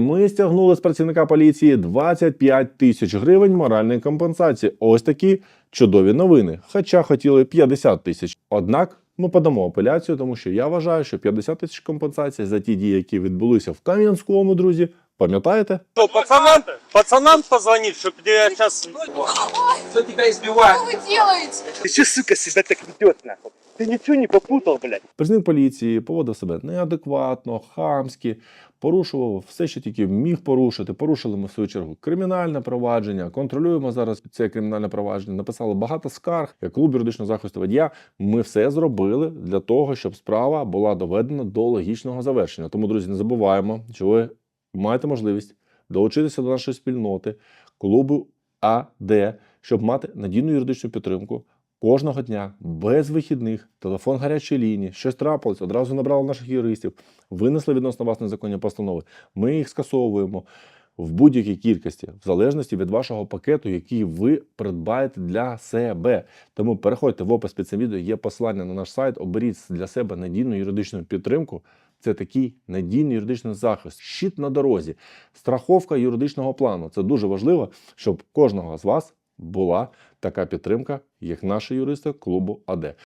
Ми стягнули з працівника поліції 25 тисяч гривень моральної компенсації. Ось такі чудові новини. Хоча хотіли 50 тисяч. Однак ми подамо апеляцію, тому що я вважаю, що 50 тисяч компенсацій за ті дії, які відбулися в Кам'янському, друзі. Пам'ятаєте? Что, пацанам, пацанам позвонить, чтобы я сейчас... Кто тебя избивает? Что вы делаете? Ты че, сука, себя так ведет, нахуй? Ты ничего не попутал, блядь? Працівник поліції поводив себе неадекватно, хамськи, порушував все, що тільки міг порушити. Порушили ми в свою чергу кримінальне провадження. Контролюємо зараз це кримінальне провадження. Написали багато скарг. Як клуб юридичного захисту водія. Ми все зробили для того, щоб справа була доведена до логічного завершення. Тому, друзі, не забуваємо, що ви маєте можливість долучитися до нашої спільноти клубу АД, щоб мати надійну юридичну підтримку. Кожного дня, без вихідних, телефон гарячої лінії, щось трапилось, одразу набрали наших юристів, винесли відносно вас незаконні постанови. Ми їх скасовуємо в будь-якій кількості, в залежності від вашого пакету, який ви придбаєте для себе. Тому переходьте в опис під цим відео, є посилання на наш сайт, оберіть для себе надійну юридичну підтримку. Це такий надійний юридичний захист, щит на дорозі, страховка юридичного плану. Це дуже важливо, щоб кожного з вас була така підтримка, як наші юристи клубу АД.